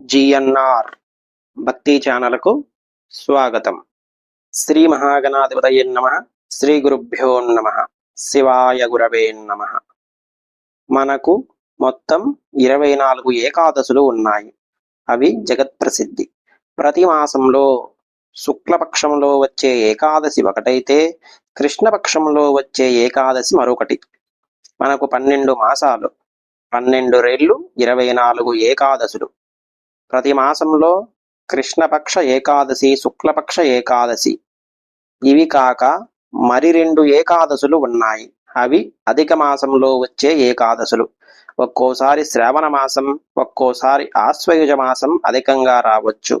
GNR భక్తి ఛానల్కు స్వాగతం. శ్రీ మహాగణాధిపతయ నమ. శ్రీ గురుభ్యో నమ. శివాయ గురవే నమ. మనకు మొత్తం ఇరవై నాలుగు ఏకాదశులు ఉన్నాయి. అవి జగత్ ప్రసిద్ధి ప్రతి మాసంలో శుక్లపక్షంలో వచ్చే ఏకాదశి ఒకటైతే కృష్ణపక్షంలో వచ్చే ఏకాదశి మరొకటి. మనకు పన్నెండు మాసాలు. పన్నెండు రేళ్ళు ఇరవై నాలుగు ఏకాదశులు. ప్రతి మాసంలో కృష్ణపక్ష ఏకాదశి శుక్లపక్ష ఏకాదశి. ఇవి కాక మరి రెండు ఏకాదశులు ఉన్నాయి. అవి అధిక మాసంలో వచ్చే ఏకాదశులు. ఒక్కోసారి శ్రావణ మాసం ఒక్కోసారి ఆశ్వయుజ మాసం అధికంగా రావచ్చు.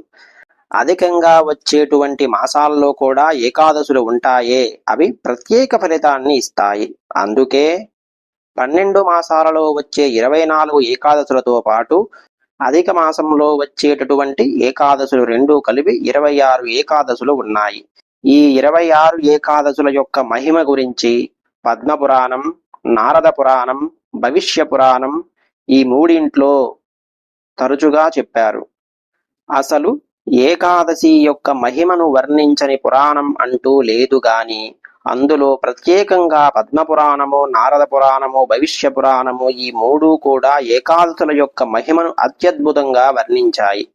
అధికంగా వచ్చేటువంటి మాసాల్లో కూడా ఏకాదశులు ఉంటాయే. అవి ప్రత్యేక ఫలితాన్ని ఇస్తాయి. అందుకే పన్నెండు మాసాలలో వచ్చే ఇరవై నాలుగు ఏకాదశులతో పాటు అధిక మాసంలో వచ్చేటటువంటి ఏకాదశులు రెండు కలిపి ఇరవై ఆరు ఏకాదశులు ఉన్నాయి. ఈ ఇరవై ఆరు ఏకాదశుల యొక్క మహిమ గురించి పద్మపురాణం నారద పురాణం భవిష్య పురాణం ఈ మూడింట్లో తరచుగా చెప్పారు. అసలు ఏకాదశి యొక్క మహిమను వర్ణించని పురాణం అంటూ లేదు గాని అందులో ప్రత్యేకంగా పద్మపురాణము నారద పురాణము భవిష్య పురాణము ఈ మూడు కూడా ఏకాదశుల యొక్క మహిమను అత్యద్భుతంగా వర్ణించాయి.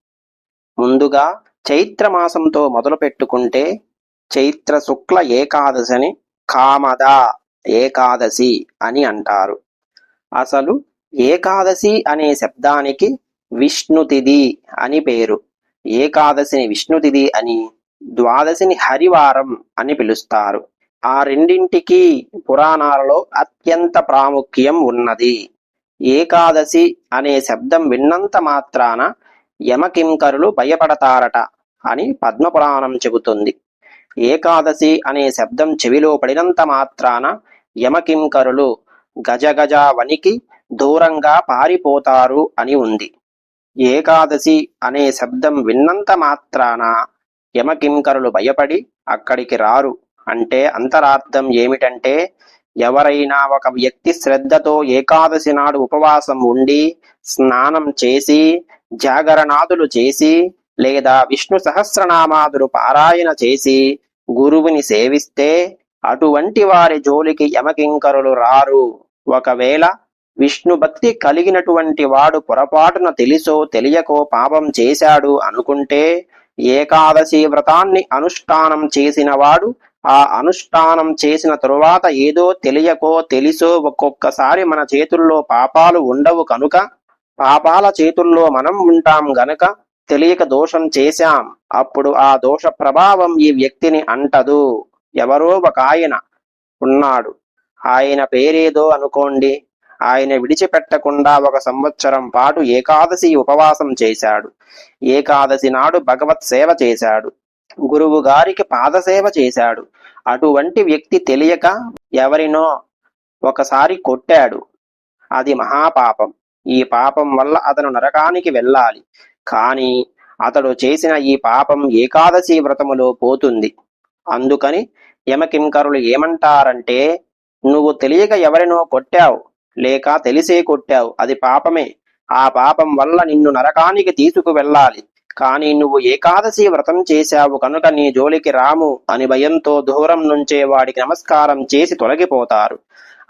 ముందుగా చైత్ర మాసంతో మొదలు పెట్టుకుంటే చైత్ర శుక్ల ఏకాదశిని కామద ఏకాదశి అని అంటారు. అసలు ఏకాదశి అనే శబ్దానికి విష్ణుతిథి అని పేరు. ఏకాదశిని విష్ణుతిథి అని ద్వాదశిని హరివారం అని పిలుస్తారు. ఆ రెండింటికి పురాణాలలో అత్యంత ప్రాముఖ్యం ఉన్నది. ఏకాదశి అనే శబ్దం విన్నంత మాత్రాన యమకింకరులు భయపడతారట అని పద్మపురాణం చెబుతుంది. ఏకాదశి అనే శబ్దం చెవిలో పడినంత మాత్రాన యమకింకరులు గజగజ వనికి దూరంగా పారిపోతారు అని ఉంది. ఏకాదశి అనే శబ్దం విన్నంత మాత్రాన యమకింకరులు భయపడి అక్కడికి రారు. అంటే అంతరార్థం ఏమిటంటే ఎవరైనా ఒక వ్యక్తి శ్రద్ధతో ఏకాదశి నాడు ఉపవాసం ఉండి స్నానం చేసి జాగరణాదులు చేసి లేదా విష్ణు సహస్రనామాదులు పారాయణ చేసి గురువుని సేవిస్తే అటువంటి వారి జోలికి యమకింకరులు రారు. ఒకవేళ విష్ణు భక్తి కలిగినటువంటి వాడు పొరపాటున తెలిసో తెలియకో పాపం చేశాడు అనుకుంటే ఏకాదశి వ్రతాన్ని అనుష్ఠానం చేసిన వాడు ఆ అనుష్ఠానం చేసిన తరువాత ఏదో తెలియకో తెలిసో ఒక్కొక్కసారి మన చేతుల్లో పాపాలు ఉండవు కనుక పాపాల చేతుల్లో మనం ఉంటాం గనక తెలియక దోషం చేశాం. అప్పుడు ఆ దోష ప్రభావం ఈ వ్యక్తిని అంటదు. ఎవరో ఒక ఆయన ఉన్నాడు. ఆయన పేరేదో అనుకోండి. ఆయన విడిచిపెట్టకుండా ఒక సంవత్సరం పాటు ఏకాదశి ఉపవాసం చేశాడు. ఏకాదశి నాడు భగవత్ సేవ చేశాడు. గురువు గారికి పాదసేవ చేశాడు. అటువంటి వ్యక్తి తెలియక ఎవరినో ఒకసారి కొట్టాడు. అది మహాపాపం. ఈ పాపం వల్ల అతను నరకానికి వెళ్ళాలి. కానీ అతడు చేసిన ఈ పాపం ఏకాదశి వ్రతములో పోతుంది. అందుకని యమకింకరులు ఏమంటారంటే నువ్వు తెలియక ఎవరినో కొట్టావు. లేక తెలిసే కొట్టావు. అది పాపమే. ఆ పాపం వల్ల నిన్ను నరకానికి తీసుకు వెళ్ళాలి కానీ నువ్వు ఏకాదశి వ్రతం చేశావు కనుక నీ జోలికి రాము అని భయంతో దూరం నుంచే వాడికి నమస్కారం చేసి తొలగిపోతారు.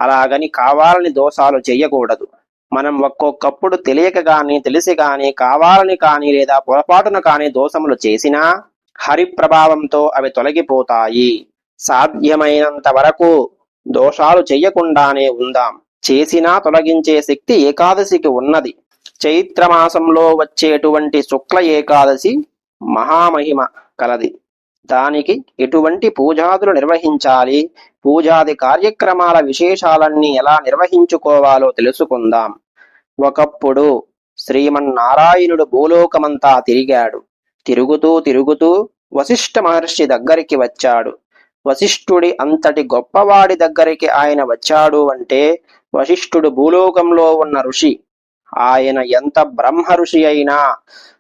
అలాగని కావాలని దోషాలు చెయ్యకూడదు మనం ఒక్కొక్కప్పుడు తెలియక గాని తెలిసి గాని కావాలని కానీ లేదా పొరపాటున కాని దోషములు చేసినా హరి ప్రభావంతో అవి తొలగిపోతాయి. సాధ్యమైనంత వరకు దోషాలు చెయ్యకుండానే ఉందాం. చేసినా తొలగించే శక్తి ఏకాదశికి ఉన్నది. చైత్రమాసంలో వచ్చేటువంటి శుక్ల ఏకాదశి మహామహిమ కలది. దానికి ఎటువంటి పూజాదులు నిర్వహించాలి? పూజాది కార్యక్రమాల విశేషాలన్నీ ఎలా నిర్వహించుకోవాలో తెలుసుకుందాం. ఒకప్పుడు శ్రీమన్నారాయణుడు భూలోకమంతా తిరిగాడు. తిరుగుతూ తిరుగుతూ వశిష్ఠ మహర్షి దగ్గరికి వచ్చాడు. వశిష్ఠుడి అంతటి గొప్పవాడి దగ్గరికి ఆయన వచ్చాడు అంటే వశిష్ఠుడు భూలోకంలో ఉన్న ఋషి ఆయన ఎంత బ్రహ్మ ఋషి అయినా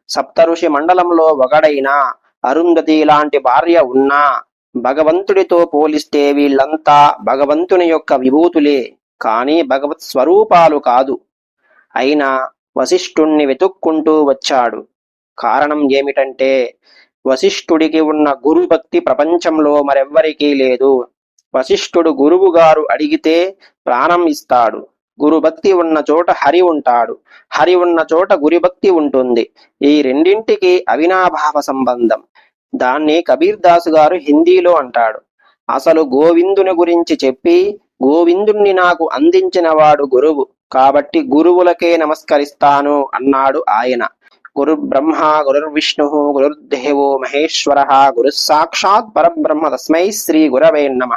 సప్త ఋషి మండలంలో ఒకడైనా అరుంధతి లాంటి భార్య ఉన్నా భగవంతుడితో పోలిస్తే వీళ్ళంతా భగవంతుని యొక్క విభూతులే. కాని భగవత్ స్వరూపాలు కాదు. అయినా వశిష్ఠుణ్ణి వెతుక్కుంటూ వచ్చాడు. కారణం ఏమిటంటే వశిష్ఠుడికి ఉన్న గురు భక్తి ప్రపంచంలో మరెవ్వరికీ లేదు. వశిష్ఠుడు గురువు గారు అడిగితే ప్రాణం ఇస్తాడు. గురుభక్తి ఉన్న చోట హరి ఉంటాడు. హరి ఉన్న చోట గురిభక్తి ఉంటుంది. ఈ రెండింటికి అవినాభావ సంబంధం. దాన్ని కబీర్ దాసు గారు హిందీలో అంటాడు. అసలు గోవిందుని గురించి చెప్పి గోవిందుణ్ణి నాకు అందించిన వాడు గురువు. కాబట్టి గురువులకే నమస్కరిస్తాను అన్నాడు ఆయన. గురు బ్రహ్మ గురుర్విష్ణు గురుర్దేవో మహేశ్వర గురు సాక్షాత్ పరబ్రహ్మ తస్మై శ్రీ గురవే నమ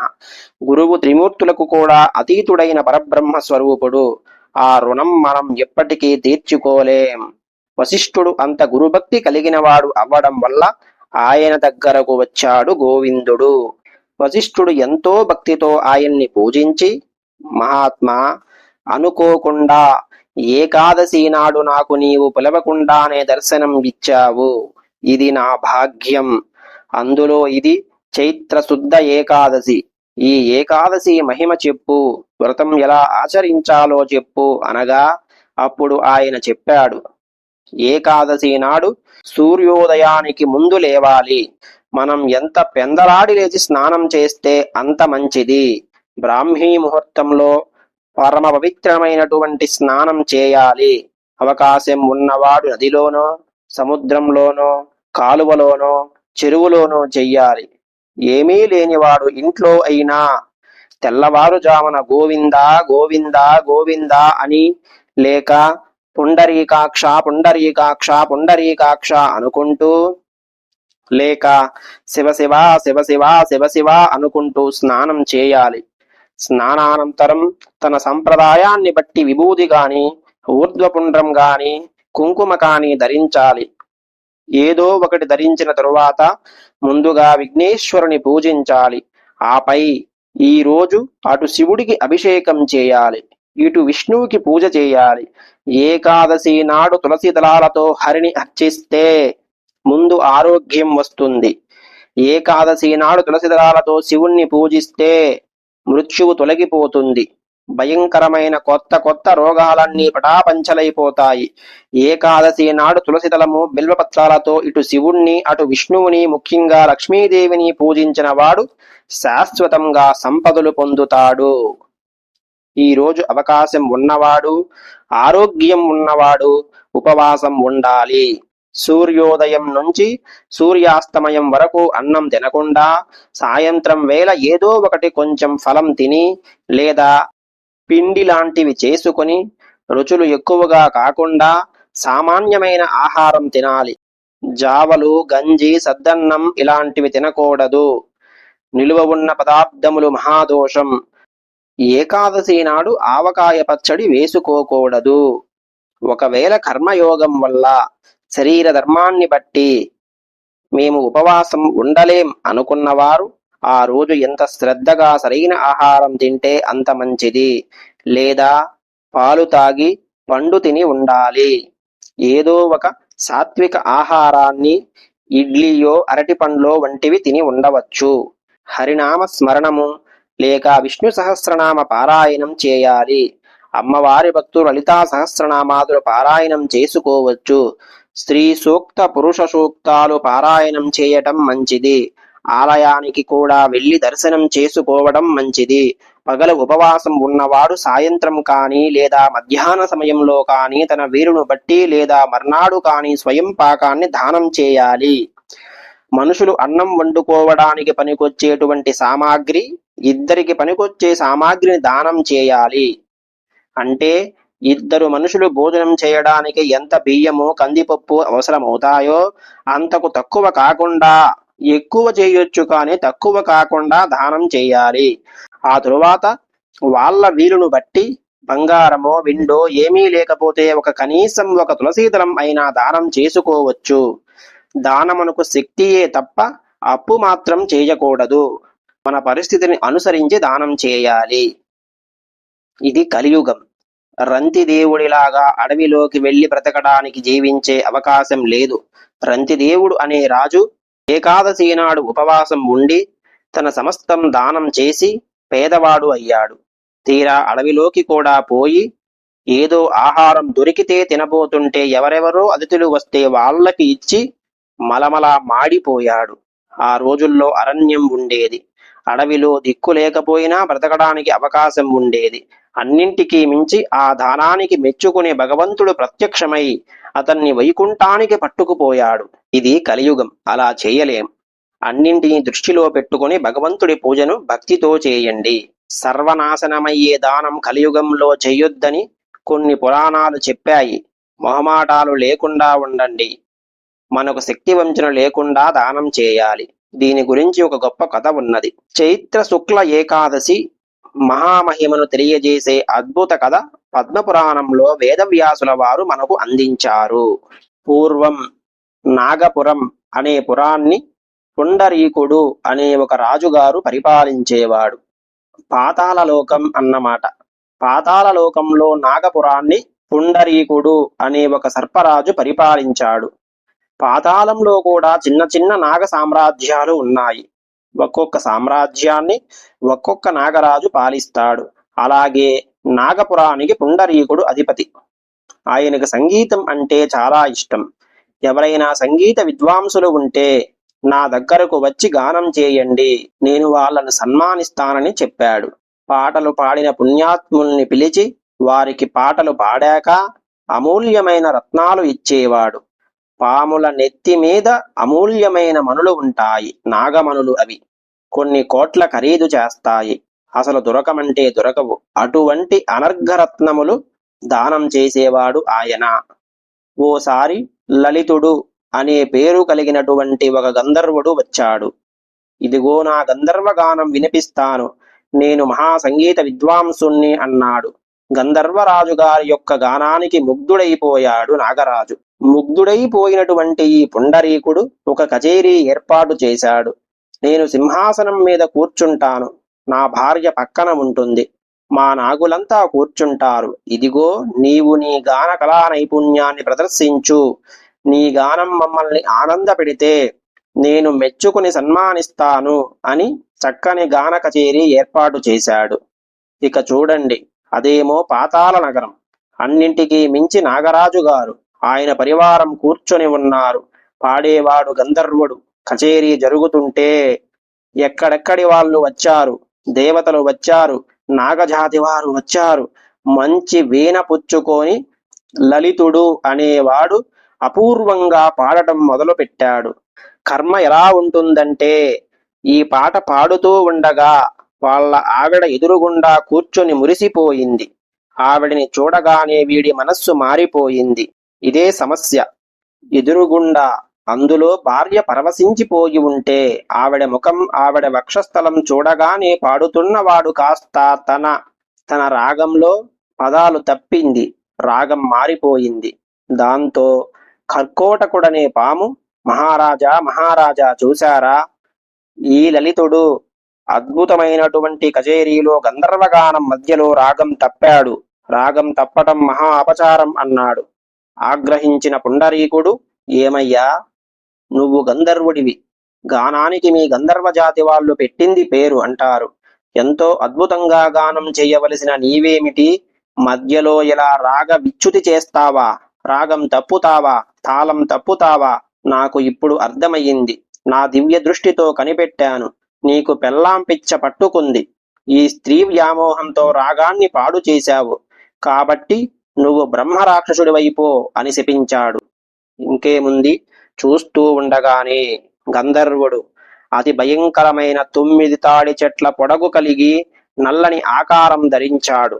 గురువు త్రిమూర్తులకు కూడా అతీతుడైన పరబ్రహ్మ స్వరూపుడు. ఆ రుణం మనం ఎప్పటికీ తీర్చుకోలేం. వశిష్ఠుడు అంత గురుభక్తి కలిగినవాడు అవ్వడం వల్ల ఆయన దగ్గరకు వచ్చాడు గోవిందుడు. వశిష్ఠుడు ఎంతో భక్తితో ఆయన్ని పూజించి మహాత్మా అనుకోకుండా ఏకాదశి నాడు నాకు నీవు పిలవకుండానే దర్శనం ఇచ్చావు. ఇది నా భాగ్యం. అందులో ఇది చైత్ర శుద్ధ ఏకాదశి. ఈ ఏకాదశి మహిమ చెప్పు. వ్రతం ఎలా ఆచరించాలో చెప్పు అనగా అప్పుడు ఆయన చెప్పాడు. ఏకాదశి నాడు సూర్యోదయానికి ముందు లేవాలి. మనం ఎంత పెందలాడి లేచి స్నానం చేస్తే అంత మంచిది. బ్రాహ్మీ ముహూర్తంలో పరమ పవిత్రమైనటువంటి స్నానం చేయాలి. అవకాశం ఉన్నవాడు నదిలోనో సముద్రంలోనో కాలువలోనో చెరువులోనో చెయ్యాలి. ఏమీ లేనివాడు ఇంట్లో అయినా తెల్లవారుజామున గోవిందా గోవిందా గోవిందా అని లేక పుండరీకాక్ష పుండరీకాక్ష పుండరీకాక్ష అనుకుంటూ లేక శివ శివ శివ శివ శివ శివ అనుకుంటూ స్నానం చేయాలి. స్నానానంతరం తన సంప్రదాయాన్ని బట్టి విభూది గాని ఊర్ధ్వపుండ్రం గాని కుంకుమ కాని ధరించాలి. ఏదో ఒకటి ధరించిన తరువాత ముందుగా విఘ్నేశ్వరుని పూజించాలి. ఆపై ఈ రోజు అటు శివుడికి అభిషేకం చేయాలి. ఇటు విష్ణువుకి పూజ చేయాలి. ఏకాదశి నాడు తులసి దళాలతో హరిని అర్చిస్తే ముందు ఆరోగ్యం వస్తుంది. ఏకాదశి నాడు తులసి దళాలతో శివుణ్ణి పూజిస్తే మృత్యువు తొలగిపోతుంది. భయంకరమైన కొత్త కొత్త రోగాలన్నీ పటాపంచలైపోతాయి. ఏకాదశి నాడు తులసిదళము బిల్వపత్రాలతో ఇటు శివుణ్ణి అటు విష్ణువుని ముఖ్యంగా లక్ష్మీదేవిని పూజించిన వాడు శాశ్వతంగా సంపదలు పొందుతాడు. ఈ రోజు అవకాశం ఉన్నవాడు ఆరోగ్యం ఉన్నవాడు ఉపవాసం ఉండాలి. సూర్యోదయం నుంచి సూర్యాస్తమయం వరకు అన్నం తినకుండా సాయంత్రం వేళ ఏదో ఒకటి కొంచెం ఫలం తిని లేదా పిండి లాంటివి చేసుకొని రుచులు ఎక్కువగా కాకుండా సామాన్యమైన ఆహారం తినాలి. జావలు గంజి సద్దన్నం ఇలాంటివి తినకూడదు. నిలువ ఉన్న పదార్థములు మహాదోషం. ఏకాదశి నాడు ఆవకాయ పచ్చడి వేసుకోకూడదు. ఒకవేళ కర్మయోగం వల్ల శరీర ధర్మాన్ని బట్టి మేము ఉపవాసం ఉండలేం అనుకున్నవారు ఆ రోజు ఎంత శ్రద్ధగా సరైన ఆహారం తింటే అంత మంచిది. లేదా పాలు తాగి పండు తిని ఉండాలి. ఏదో ఒక సాత్విక ఆహారాన్ని ఇడ్లీయో అరటిపండ్లో వంటివి తిని ఉండవచ్చు. హరినామ స్మరణము లేక విష్ణు సహస్రనామ పారాయణం చేయాలి. అమ్మవారి భక్తులు లలితా సహస్రనామాదులు పారాయణం చేసుకోవచ్చు. స్త్రీ సూక్త పురుష సూక్తాలు పారాయణం చేయటం మంచిది. ఆలయానికి కూడా వెళ్ళి దర్శనం చేసుకోవడం మంచిది. పగల ఉపవాసం ఉన్నవాడు సాయంత్రం కానీ లేదా మధ్యాహ్న సమయంలో కానీ తన వీరును బట్టి లేదా మర్నాడు కానీ స్వయం పాకాన్ని దానం చేయాలి. మనుషులు అన్నం వండుకోవడానికి పనికొచ్చేటువంటి సామాగ్రి ఇద్దరికి పనికొచ్చే సామాగ్రిని దానం చేయాలి. అంటే ఇద్దరు మనుషులు భోజనం చేయడానికి ఎంత బియ్యము కందిపప్పు అవసరమవుతాయో అంతకు తక్కువ కాకుండా ఎక్కువ చేయొచ్చు కానీ తక్కువ కాకుండా దానం చేయాలి. ఆ తరువాత వాళ్ళ వీలును బట్టి బంగారమో విండో ఏమీ లేకపోతే ఒక కనీసం ఒక తులసీదళం అయినా దానం చేసుకోవచ్చు. దానమునకు శక్తియే తప్ప అప్పు మాత్రం చేయకూడదు. మన పరిస్థితిని అనుసరించి దానం చేయాలి. ఇది కలియుగం. రంతిదేవుడిలాగా అడవిలోకి వెళ్ళి బ్రతకడానికి జీవించే అవకాశం లేదు. రంతి దేవుడు అనే రాజు ఏకాదశి నాడు ఉపవాసం ఉండి తన సమస్తం దానం చేసి పేదవాడు అయ్యాడు. తీరా అడవిలోకి కూడా పోయి ఏదో ఆహారం దొరికితే తినబోతుంటే ఎవరెవరో అతిథులు వస్తే వాళ్ళకి ఇచ్చి మలమల మాడిపోయాడు. ఆ రోజుల్లో అరణ్యం ఉండేది. అడవిలో దిక్కు లేకపోయినా బ్రతకడానికి అవకాశం ఉండేది. అన్నింటికీ మించి ఆ దానానికి మెచ్చుకునే భగవంతుడు ప్రత్యక్షమై అతన్ని వైకుంఠానికి పట్టుకుపోయాడు. ఇది కలియుగం. అలా చేయలేం. అన్నింటినీ దృష్టిలో పెట్టుకుని భగవంతుడి పూజను భక్తితో చేయండి. సర్వనాశనమయ్యే దానం కలియుగంలో చెయ్యొద్దని కొన్ని పురాణాలు చెప్పాయి. మొహమాటాలు లేకుండా ఉండండి. మనకు శక్తి వంచన లేకుండా దానం చేయాలి. దీని గురించి ఒక గొప్ప కథ ఉన్నది. చైత్ర శుక్ల ఏకాదశి మహామహిమను తెలియజేసే అద్భుత కథ పద్మపురాణంలో వేదవ్యాసుల వారు మనకు అందించారు. పూర్వం నాగపురం అనే పురాన్ని పుండరీకుడు అనే ఒక రాజుగారు పరిపాలించేవాడు. పాతాళలోకం అన్నమాట. పాతాళలోకంలో నాగపురాన్ని పుండరీకుడు అనే ఒక సర్పరాజు పరిపాలించాడు. పాతాళంలో కూడా చిన్న చిన్న నాగ సామ్రాజ్యాలు ఉన్నాయి. ఒక్కొక్క సామ్రాజ్యాన్ని ఒక్కొక్క నాగరాజు పాలిస్తాడు. అలాగే నాగపురానికి పుండరీకుడు అధిపతి. ఆయనకు సంగీతం అంటే చాలా ఇష్టం. ఎవరైనా సంగీత విద్వాంసులు ఉంటే నా దగ్గరకు వచ్చి గానం చేయండి నేను వాళ్ళను సన్మానిస్తానని చెప్పాడు. పాటలు పాడిన పుణ్యాత్ముల్ని పిలిచి వారికి పాటలు పాడాక అమూల్యమైన రత్నాలు ఇచ్చేవాడు. పాముల నెత్తి మీద అమూల్యమైన మనులు ఉంటాయి నాగమనులు అవి. కొన్ని కోట్ల ఖరీదు చేస్తాయి. అసలు దొరకమంటే దొరకవు. అటువంటి అనర్ఘరత్నములు దానం చేసేవాడు ఆయన. ఓసారి లలితుడు అనే పేరు కలిగినటువంటి ఒక గంధర్వుడు వచ్చాడు. ఇదిగో నా గంధర్వ గానం వినిపిస్తాను. నేను మహా సంగీత విద్వాంసుణ్ణి అన్నాడు. గంధర్వరాజు గారి యొక్క గానానికి ముగ్ధుడైపోయాడు నాగరాజు. ముగ్ధుడైపోయినటువంటి ఈ పుండరీకుడు ఒక కచేరీ ఏర్పాటు చేశాడు. నేను సింహాసనం మీద కూర్చుంటాను. నా భార్య పక్కన ఉంటుంది. మా నాగులంతా కూర్చుంటారు. ఇదిగో నీవు నీ గాన కళా నైపుణ్యాన్ని ప్రదర్శించు. నీ గానం మమ్మల్ని ఆనంద పెడితే నేను మెచ్చుకుని సన్మానిస్తాను అని చక్కని గాన కచేరీ ఏర్పాటు చేశాడు. ఇక చూడండి అదేమో పాతాల నగరం. అన్నింటికీ మించి నాగరాజు గారు. ఆయన పరివారం కూర్చొని ఉన్నారు. పాడేవాడు గంధర్వుడు. కచేరీ జరుగుతుంటే ఎక్కడెక్కడి వాళ్ళు వచ్చారు? దేవతలు వచ్చారు? నాగజాతి వారు వచ్చారు? మంచి వీణ పుచ్చుకొని లలితుడు అనేవాడు అపూర్వంగా పాడటం మొదలుపెట్టాడు. కర్మ ఎలా ఉంటుందంటే ఈ పాట పాడుతూ ఉండగా వాళ్ళ ఆవిడ ఎదురుగుండా కూర్చొని మురిసిపోయింది. ఆవిడని చూడగానే వీడి మనస్సు మారిపోయింది. ఇదే సమస్య. ఎదురుగుండా అందులో భార్య పరవశించిపోయి ఉంటే ఆవిడ ముఖం ఆవిడ వక్షస్థలం చూడగానే పాడుతున్నవాడు కాస్త తన తన రాగంలో పదాలు తప్పింది. రాగం మారిపోయింది. దాంతో కర్కోటకుడనే పాము మహారాజా మహారాజా చూశారా? ఈ లలితుడు అద్భుతమైనటువంటి కచేరీలో గంధర్వగానం మధ్యలో రాగం తప్పాడు. రాగం తప్పటం మహా అపచారం అన్నాడు. ఆగ్రహించిన పుండరీకుడు ఏమయ్యా నువ్వు గంధర్వుడివి. గానానికి మీ గంధర్వ జాతి వాళ్ళు పెట్టింది పేరు అంటారు. ఎంతో అద్భుతంగా గానం చేయవలసిన నీవేమిటి? మధ్యలో ఇలా రాగ విచ్యుతి చేస్తావా? రాగం తప్పుతావా? తాళం తప్పుతావా? నాకు ఇప్పుడు అర్థమయ్యింది. నా దివ్య దృష్టితో కనిపెట్టాను. నీకు పెళ్ళాం పిచ్చ పట్టుకుంది. ఈ స్త్రీ వ్యామోహంతో రాగాన్ని పాడు చేశావు. కాబట్టి నువ్వు బ్రహ్మరాక్షసుడివైపో అని శపించాడు. ఇంకేముంది? చూస్తూ ఉండగానే గంధర్వుడు అతి భయంకరమైన తొమ్మిది తాడి చెట్ల పొడగు కలిగి నల్లని ఆకారం ధరించాడు.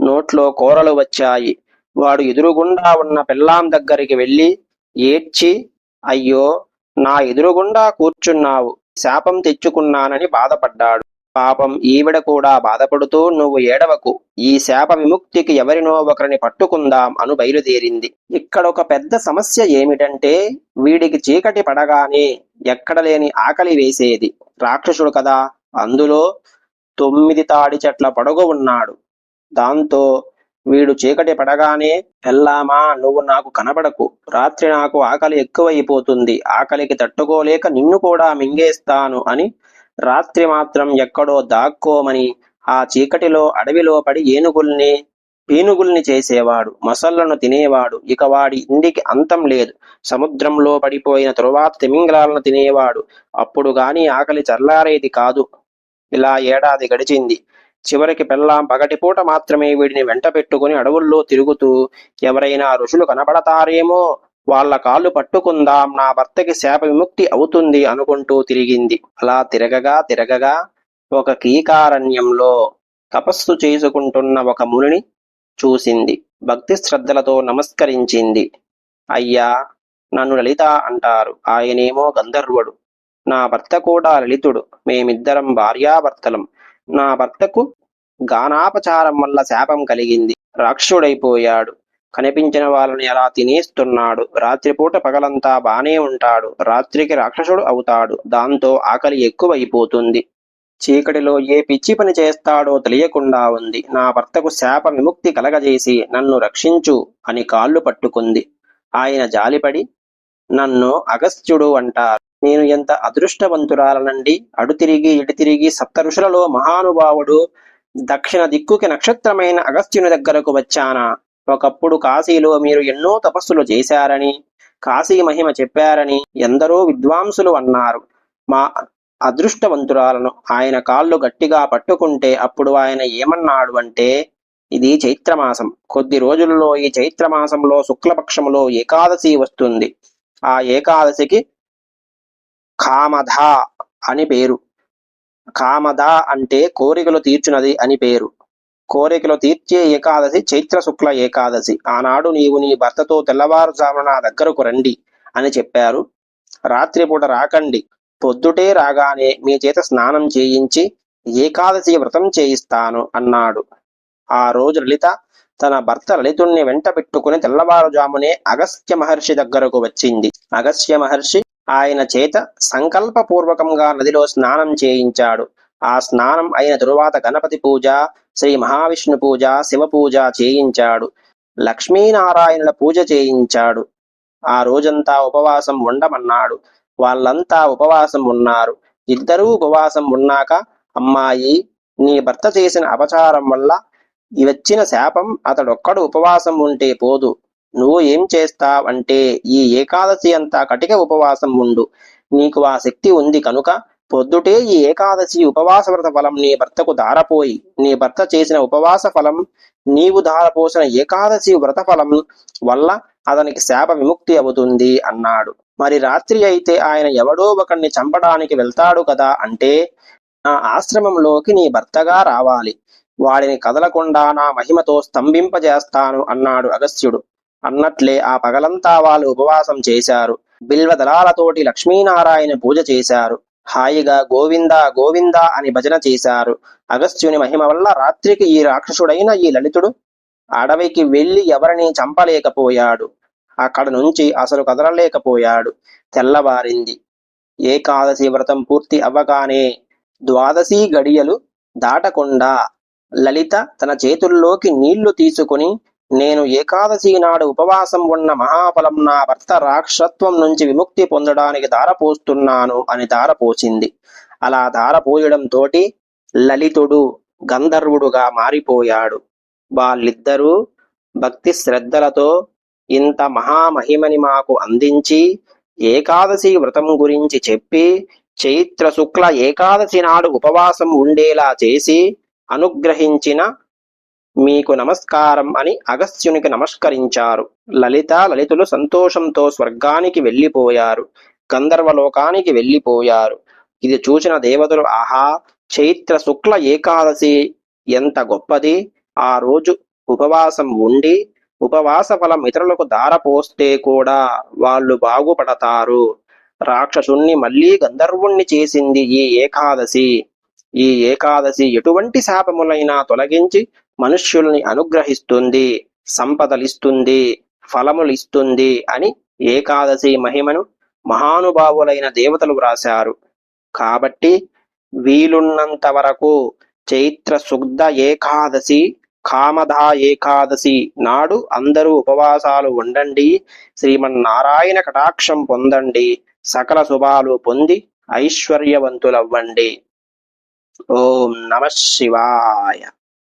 నోట్లో కూరలు వచ్చాయి. వాడు ఎదురుగుండా ఉన్న పిల్లాం దగ్గరికి వెళ్ళి ఏడ్చి అయ్యో నా ఎదురుగుండా కూర్చున్నావు. శాపం తెచ్చుకున్నానని బాధపడ్డాడు. పాపం ఈవిడ కూడా బాధపడుతూ నువ్వు ఏడవకు. ఈ శాప విముక్తికి ఎవరినో ఒకరిని పట్టుకుందాం అను బయలుదేరింది. ఇక్కడ ఒక పెద్ద సమస్య ఏమిటంటే వీడికి చీకటి పడగానే ఎక్కడ లేని ఆకలి వేసేది. రాక్షసుడు కదా. అందులో తొమ్మిది తాడి చెట్ల పొడగు ఉన్నాడు. దాంతో వీడు చీకటి పడగానే ఎల్లామా నువ్వు నాకు కనబడకు. రాత్రి నాకు ఆకలి ఎక్కువైపోతుంది. ఆకలికి తట్టుకోలేక నిన్ను కూడా మింగేస్తాను అని రాత్రి మాత్రం ఎక్కడో దాక్కోమని ఆ చీకటిలో అడవిలో పడి ఏనుగుల్ని పీనుగుల్ని చేసేవాడు. మొసళ్ళను తినేవాడు. ఇక వాడి ఇంటికి అంతం లేదు. సముద్రంలో పడిపోయిన తరువాత తిమింగలాలను తినేవాడు. అప్పుడు గాని ఆకలి చల్లారేది కాదు. ఇలా ఏడాది గడిచింది. చివరికి పెళ్ళాం పగటిపూట మాత్రమే వీడిని వెంట పెట్టుకుని అడవుల్లో తిరుగుతూ ఎవరైనా ఋషులు కనబడతారేమో వాళ్ళ కాళ్ళు పట్టుకుందాం నా భర్తకి శాప విముక్తి అవుతుంది అనుకుంటూ తిరిగింది. అలా తిరగగా తిరగగా ఒక కీకారణ్యంలో తపస్సు చేసుకుంటున్న ఒక మునిని చూసింది. భక్తి శ్రద్ధలతో నమస్కరించింది. అయ్యా నన్ను లలిత అంటారు. ఆయనేమో గంధర్వుడు. నా భర్త కూడా లలితుడు. మేమిద్దరం భార్యాభర్తలం. నా భర్తకు గానాపచారం వల్ల శాపం కలిగింది. రాక్షుడైపోయాడు. కనిపించిన వాళ్ళని ఎలా తినేస్తున్నాడు. రాత్రిపూట పగలంతా బానే ఉంటాడు. రాత్రికి రాక్షసుడు అవుతాడు. దాంతో ఆకలి ఎక్కువైపోతుంది. చీకటిలో ఏ పిచ్చి పని చేస్తాడో తెలియకుండా ఉంది. నా భర్తకు శాప విముక్తి కలగజేసి నన్ను రక్షించు అని కాళ్ళు పట్టుకుంది. ఆయన జాలిపడి నన్ను అగస్త్యుడు అంటారు. నేను ఎంత అదృష్టవంతురాలనండి. అడు తిరిగి ఇటు తిరిగి సప్త ఋషులలో మహానుభావుడు దక్షిణ దిక్కుకి నక్షత్రమైన అగస్త్యుని దగ్గరకు వచ్చానా? ఒకప్పుడు కాశీలో మీరు ఎన్నో తపస్సులు చేశారని కాశీ మహిమ చెప్పారని ఎందరో విద్వాంసులు అన్నారు. మా అదృష్టవంతురాలను ఆయన కాళ్ళు గట్టిగా పట్టుకుంటే అప్పుడు ఆయన ఏమన్నాడు అంటే ఇది చైత్రమాసం. కొద్ది రోజుల్లో ఈ చైత్రమాసంలో శుక్లపక్షములో ఏకాదశి వస్తుంది. ఆ ఏకాదశికి కామధ అని పేరు. కామధ అంటే కోరికలు తీర్చునది అని పేరు. కోరికలు తీర్చే ఏకాదశి చైత్ర శుక్ల ఏకాదశి. ఆనాడు నీవు నీ భర్తతో తెల్లవారుజామున నా దగ్గరకు రండి అని చెప్పారు. రాత్రిపూట రాకండి. పొద్దుటే రాగానే మీ చేత స్నానం చేయించి ఏకాదశి వ్రతం చేయిస్తాను అన్నాడు. ఆ రోజు లలిత తన భర్త లలితుణ్ణి వెంట పెట్టుకుని తెల్లవారుజామునే అగస్త్య మహర్షి దగ్గరకు వచ్చింది. అగస్త్య మహర్షి ఆయన చేత సంకల్పపూర్వకంగా నదిలో స్నానం చేయించాడు. ఆ స్నానం అయిన తరువాత గణపతి పూజ శ్రీ మహావిష్ణు పూజ శివ పూజ చేయించాడు. లక్ష్మీనారాయణుల పూజ చేయించాడు. ఆ రోజంతా ఉపవాసం ఉండమన్నాడు. వాళ్ళంతా ఉపవాసం ఉన్నారు. ఇద్దరూ ఉపవాసం ఉన్నాక అమ్మాయి నీ భర్త చేసిన అపచారం వల్ల వచ్చిన శాపం అతడొక్కడు ఉపవాసం ఉంటే పోదు. నువ్వు ఏం చేస్తావంటే ఈ ఏకాదశి అంతా కటిక ఉపవాసం ఉండు. నీకు ఆ శక్తి ఉంది కనుక పొద్దుటే ఈ ఏకాదశి ఉపవాస వ్రత ఫలం నీ భర్తకు దారపోయి నీ భర్త చేసిన ఉపవాస ఫలం నీవు దారపోసిన ఏకాదశి వ్రత ఫలం వల్ల అతనికి శాప విముక్తి అవుతుంది అన్నాడు. మరి రాత్రి అయితే ఆయన ఎవడో ఒకరిని చంపడానికి వెళ్తాడు కదా అంటే నా ఆశ్రమంలోకి నీ భర్తగా రావాలి. వాడిని కదలకుండా నా మహిమతో స్తంభింపజేస్తాను అన్నాడు అగస్త్యుడు. అన్నట్లే ఆ పగలంతా వాళ్ళు ఉపవాసం చేశారు. బిల్వ దళాలతోటి లక్ష్మీనారాయణ పూజ చేశారు. హాయిగా గోవింద గోవింద అని భజన చేశారు. అగస్త్యుని మహిమ వల్ల రాత్రికి ఈ రాక్షసుడైన ఈ లలితుడు అడవికి వెళ్ళి ఎవరిని చంపలేకపోయాడు. అక్కడ నుంచి అసలు కదలలేకపోయాడు. తెల్లవారింది. ఏకాదశి వ్రతం పూర్తి అవ్వగానే ద్వాదశి గడియలు దాటకుండా లలిత తన చేతుల్లోకి నీళ్ళు తీసుకుని నేను ఏకాదశి నాడు ఉపవాసం ఉన్న మహాఫలం నా భర్త రాక్షత్వం నుంచి విముక్తి పొందడానికి దారపోస్తున్నాను అని దారపోసింది అలా దారపోయడంతోటి లలితుడు గంధర్వుడుగా మారిపోయాడు. వాళ్ళిద్దరూ భక్తి శ్రద్ధలతో ఇంత మహామహిమని మాకు అందించి ఏకాదశి వ్రతం గురించి చెప్పి చైత్ర శుక్ల ఏకాదశి నాడు ఉపవాసం ఉండేలా చేసి అనుగ్రహించిన మీకు నమస్కారం అని అగస్త్యునికి నమస్కరించారు. లలిత లలితులు సంతోషంతో స్వర్గానికి వెళ్ళిపోయారు. గంధర్వలోకానికి వెళ్ళిపోయారు. ఇది చూసిన దేవతలు ఆహా! చైత్ర శుక్ల ఏకాదశి ఎంత గొప్పది! ఆ రోజు ఉపవాసం ఉండి ఉపవాస ఫలం ఇతరులకు దారపోస్తే కూడా వాళ్ళు బాగుపడతారు. రాక్షసుణ్ణి మళ్ళీ గంధర్వుణ్ణి చేసింది ఈ ఏకాదశి. ఈ ఏకాదశి ఎటువంటి శాపములైనా తొలగించి మనుష్యుల్ని అనుగ్రహిస్తుంది సంపదలిస్తుంది ఫలములిస్తుంది అని ఏకాదశి మహిమను మహానుభావులైన దేవతలు వ్రాశారు. కాబట్టి వీలున్నంత వరకు చైత్ర శుద్ధ ఏకాదశి కామధా ఏకాదశి నాడు అందరూ ఉపవాసాలు ఉండండి శ్రీమన్నారాయణ కటాక్షం పొందండి సకల శుభాలు పొంది ఐశ్వర్యవంతులవ్వండి. ఓం నమ శివాయ.